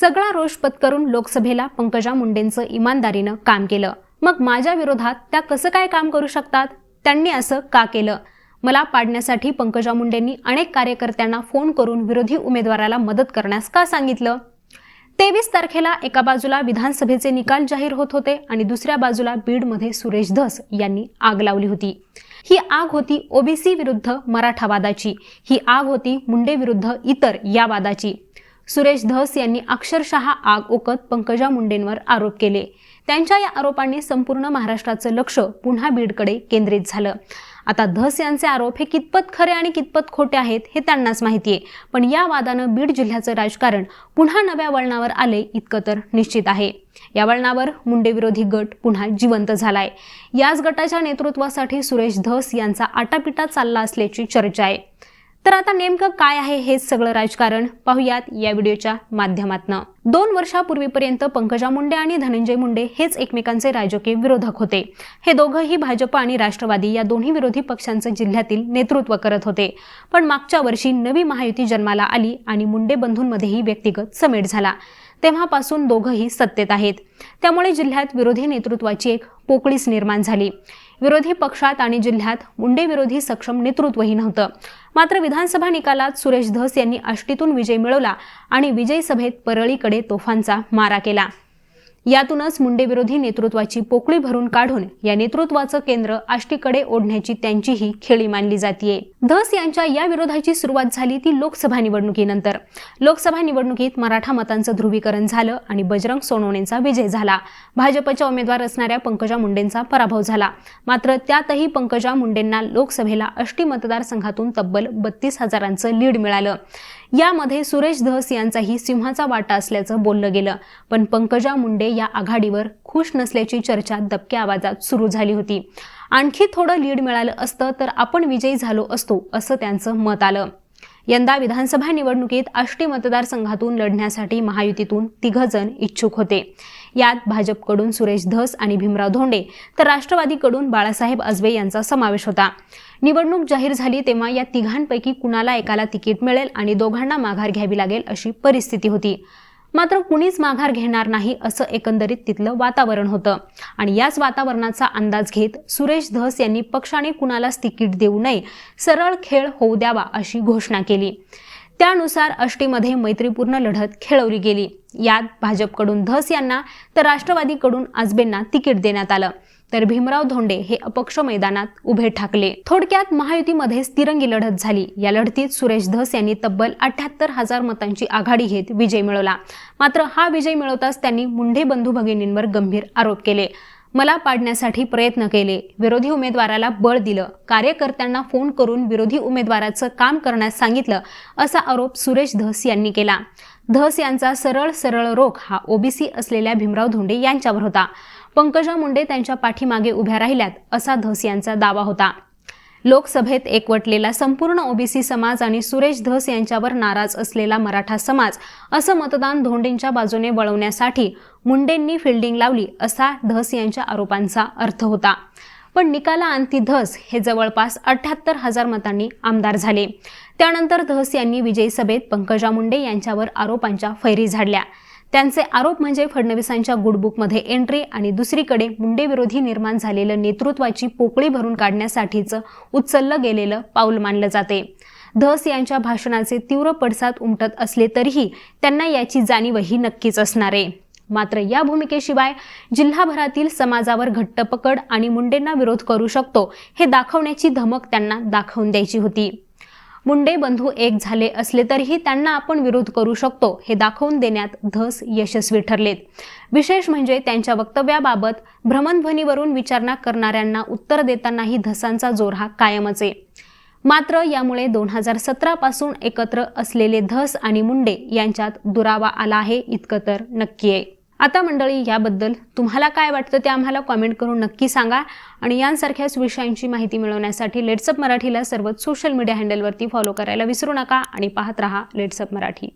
सगळा रोष पत्करून लोकसभेला पंकजा मुंडेंचं इमानदारीनं काम केलं. मग माझ्या विरोधात त्या कसं काय काम करू शकतात? त्यांनी असं का केलं? मला पाडण्यासाठी पंकजा मुंडेंनी अनेक कार्यकर्त्यांना फोन करून विरोधी उमेदवाराला मदत करण्यास का सांगितलं? तेवीस तारखेला एका बाजूला विधानसभेचे निकाल जाहीर होत होते आणि दुसऱ्या बाजूला बीडमध्ये सुरेश धस यांनी आग लावली होती. ही आग होती ओबीसी विरुद्ध मराठा वादाची. ही आग होती मुंडे विरुद्ध इतर या वादाची. सुरेश धस यांनी अक्षरशः आग ओकत पंकजा मुंडेंवर आरोप केले. त्यांच्या या आरोपांनी संपूर्ण महाराष्ट्राचं लक्ष पुन्हा बीडकडे केंद्रित झालं. आता धस यांचे आरोप हे कितपत खरे आणि कितपत खोटे आहेत हे त्यांनाच माहिती आहे पण या वादानं बीड जिल्ह्याचं राजकारण पुन्हा नव्या वळणावर आले इतकं तर निश्चित आहे. या वळणावर मुंडेविरोधी गट पुन्हा जिवंत झालाय. याच गटाच्या नेतृत्वासाठी सुरेश धस यांचा आटापिटा चालला असल्याची चर्चा आहे. तर आता नेमकं काय आहे हेच सगळं राजकारण? पाहूयात या व्हिडिओच्या माध्यमातनं. दोन वर्षापूर्वीपर्यंत पंकजा मुंडे आणि धनंजय मुंडे हेच एकमेकांचे राजकीय विरोधक होते. हे दोघंही भाजप आणि राष्ट्रवादी या दोन्ही विरोधी पक्षांचं जिल्ह्यातील नेतृत्व करत होते. पण मागच्या वर्षी नवी महायुती जन्माला आली आणि मुंडे बंधूंमध्येही व्यक्तिगत समेट झाला. तेव्हापासून दोघंही सत्तेत आहेत. त्यामुळे जिल्ह्यात विरोधी नेतृत्वाची एक पोकळीच निर्माण झाली. विरोधी पक्षात आणि जिल्ह्यात मुंडे विरोधी सक्षम नेतृत्वही नव्हतं. मात्र विधानसभा निकालात सुरेश धस यांनी आष्टीतून विजय मिळवला आणि विजय सभेत परळीकडे तोफांचा मारा केला. यातूनच मुंडेविरोधी नेतृत्वाची पोकळी भरून काढून या नेतृत्वाचं केंद्र आष्टीकडे ओढण्याची त्यांचीही खेळी मानली जातीये. धस यांच्या या विरोधाची सुरुवात झाली ती लोकसभा निवडणुकीनंतर. लोकसभा निवडणुकीत मराठा मतांचं ध्रुवीकरण झालं आणि बजरंग सोनवणेंचा विजय झाला. भाजपच्या उमेदवार असणाऱ्या पंकजा मुंडेंचा पराभव झाला. मात्र त्यातही पंकजा मुंडेंना लोकसभेला अष्टी मतदारसंघातून तब्बल बत्तीस हजारांचं लीड मिळालं. यामध्ये सुरेश धस यांचाही सिंहाचा वाटा असल्याचं बोललं गेलं. पण पंकजा मुंडे या आघाडीवर खुश नसल्याची चर्चा दबक्या आवाजात सुरू झाली होती. आणखी थोडं लीड मिळालं असतं तर आपण विजयी झालो असतो असं त्यांचं मत आलं. यंदा विधानसभा निवडणुकीत आष्टी मतदारसंघातून लढण्यासाठी महायुतीतून तिघजण इच्छुक होते. यात भाजपकडून सुरेश धस आणि भीमराव धोंडे तर राष्ट्रवादीकडून बाळासाहेब अजवे यांचा समावेश होता. निवडणूक जाहीर झाली तेव्हा या तिघांपैकी कुणाला एकाला तिकीट मिळेल आणि दोघांना माघार घ्यावी लागेल अशी परिस्थिती होती. मात्र कुणीच माघार घेणार नाही असं एकंदरीत तिथलं वातावरण होतं. आणि याच वातावरणाचा अंदाज घेत सुरेश धस यांनी पक्षाने कुणालाच तिकीट देऊ नये सरळ खेळ होऊ द्यावा अशी घोषणा केली. त्यानुसार अष्टीमध्ये मैत्रीपूर्ण लढत खेळवली गेली. यात भाजपकडून धस यांना तर राष्ट्रवादीकडून आजबेंना तिकीट देण्यात आलं. तर भीमराव धोंडे हे अपक्ष मैदानात उभे ठाकले. थोडक्यात महायुतीमध्ये तिरंगी लढत झाली. या लढतीत सुरेश धस यांनी तब्बल अठ्याहत्तर हजार मतांची आघाडी घेत विजय मिळवला. मात्र हा विजय मिळवताच त्यांनी मुंढे बंधू भगिनींवर गंभीर आरोप केले. मला पाडण्यासाठी प्रयत्न केले. विरोधी उमेदवाराला बळ दिलं. कार्यकर्त्यांना फोन करून विरोधी उमेदवाराचं काम करण्यास सांगितलं असा आरोप सुरेश धस यांनी केला. धस यांचा सरळ सरळ रोख हा ओबीसी असलेल्या भीमराव धोंडे यांच्यावर होता. पंकजा मुंडे त्यांच्या पाठीमागे उभ्या राहिल्यात असा धस यांचा दावा होता. लोकसभेत एकवटलेला संपूर्ण ओबीसी समाज आणि सुरेश धस यांच्यावर नाराज असलेला मराठा समाज असं मतदान धोंडेंच्या बाजूने वळवण्यासाठी मुंडेंनी फिल्डिंग लावली असा धस यांच्या आरोपांचा अर्थ होता. पण निकाला अंती धस हे जवळपास अठ्याहत्तर हजार मतांनी आमदार झाले. त्यानंतर धस यांनी विजयी सभेत पंकजा मुंडे यांच्यावर आरोपांच्या फैरी झाडल्या. त्यांचे आरोप म्हणजे फडणवीसांच्या गुडबुकमध्ये एंट्री आणि दुसरीकडे मुंडेविरोधी निर्माण झालेलं नेतृत्वाची पोकळी भरून काढण्यासाठीचं उचललं गेलेलं पाऊल मानलं जाते. धस यांच्या भाषणाचे तीव्र पडसाद उमटत असले तरीही त्यांना याची जाणीवही नक्कीच असणार. आहे मात्र या भूमिकेशिवाय जिल्हाभरातील समाजावर घट्ट पकड आणि मुंडेंना विरोध करू शकतो हे दाखवण्याची धमक त्यांना दाखवून द्यायची होती. मुंडे बंधू एक झाले असले तरीही त्यांना आपण विरोध करू शकतो हे दाखवून देण्यात धस यशस्वी ठरलेत. विशेष म्हणजे त्यांच्या वक्तव्याबाबत भ्रमणध्वनीवरून विचारणा करणाऱ्यांना उत्तर देतानाही धसांचा जोर हा कायमच आहे. मात्र यामुळे दोन हजार सतरा पासून एकत्र असलेले धस आणि मुंडे यांच्यात दुरावा आला आहे इतकं तर नक्की आहे. आता मंडळी याबद्दल तुम्हाला काय वाटतं ते आम्हाला कॉमेंट करून नक्की सांगा. आणि यांसारख्याच विषयांची माहिती मिळवण्यासाठी लेट्सअप मराठीला सर्वच सोशल मीडिया हँडलवरती फॉलो करायला विसरू नका आणि पाहत रहा लेट्सअप मराठी.